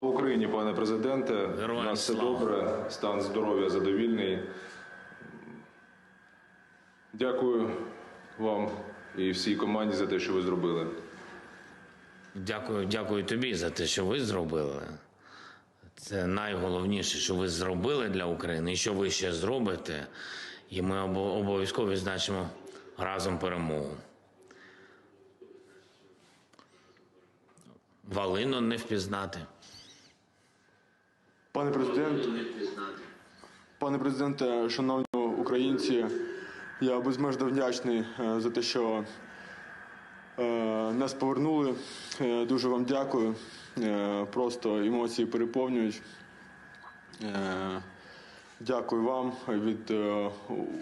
В Україні, пане президенте, у нас все добре, стан здоров'я задовільний. Дякую вам і всій команді за те, що ви зробили. Дякую, дякую тобі за те, що ви зробили. Це найголовніше, що ви зробили для України і що ви ще зробите. І ми обов'язково відзначимо разом перемогу. Валину не впізнати. Пане президент, пане президенте, шановні українці, я безмежно вдячний е, за те, що е, нас повернули. Е, Дуже вам дякую. Просто емоції переповнюють. Дякую вам від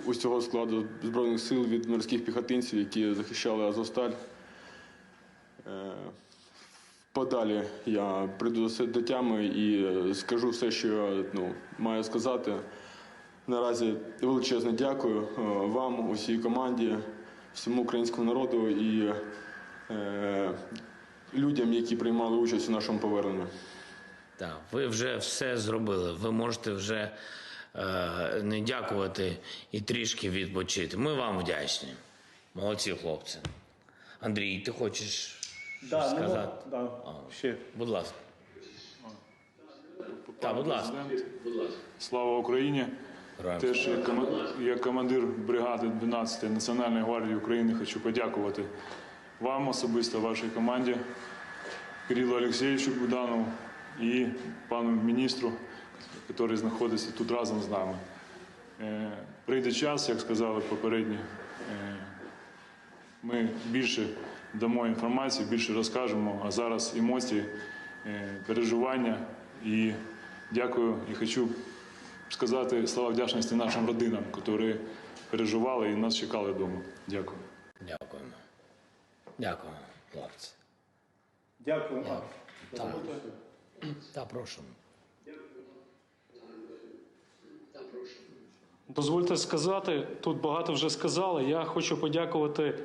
усього складу Збройних сил, від морських піхотинців, які захищали Азовсталь. Подалі я прийду до тями і е, скажу все, що я ну, маю сказати. Наразі величезне дякую е, вам, усій команді, всьому українському народу і е, людям, які приймали участь у нашому поверненні. Так, ви вже все зробили. Ви можете вже е, не дякувати і трішки відпочити. Ми вам вдячні. Молодці, хлопці. Андрій, ти хочеш Да, щось ну, сказати? да, ще. Будь ласка. Так, будь ласка. Слава Україні! Героям Теж як кома- як командир бригади 12-ї Національної гвардії України хочу подякувати вам особисто, вашій команді, Кирилу Олексійовичу Буданову і пану міністру, який знаходиться тут разом з нами. Е, Прийде час, як сказали попередні, е, ми більше дамо інформації, більше розкажемо, а зараз емоції, е, переживання і дякую і хочу сказати слова вдячності нашим родинам, які переживали і нас чекали вдома. Дякую. Дякуємо. Дякуємо, хлопці. Дякую. А, Так. Так, прошу. Дозвольте сказати, тут багато вже сказали. Я хочу подякувати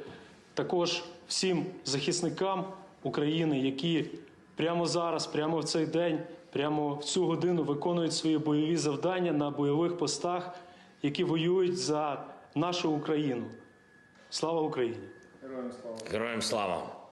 також всім захисникам України, які прямо зараз, прямо в цей день, прямо в цю годину виконують свої бойові завдання на бойових постах, які воюють за нашу Україну. Слава Україні! Героям слава.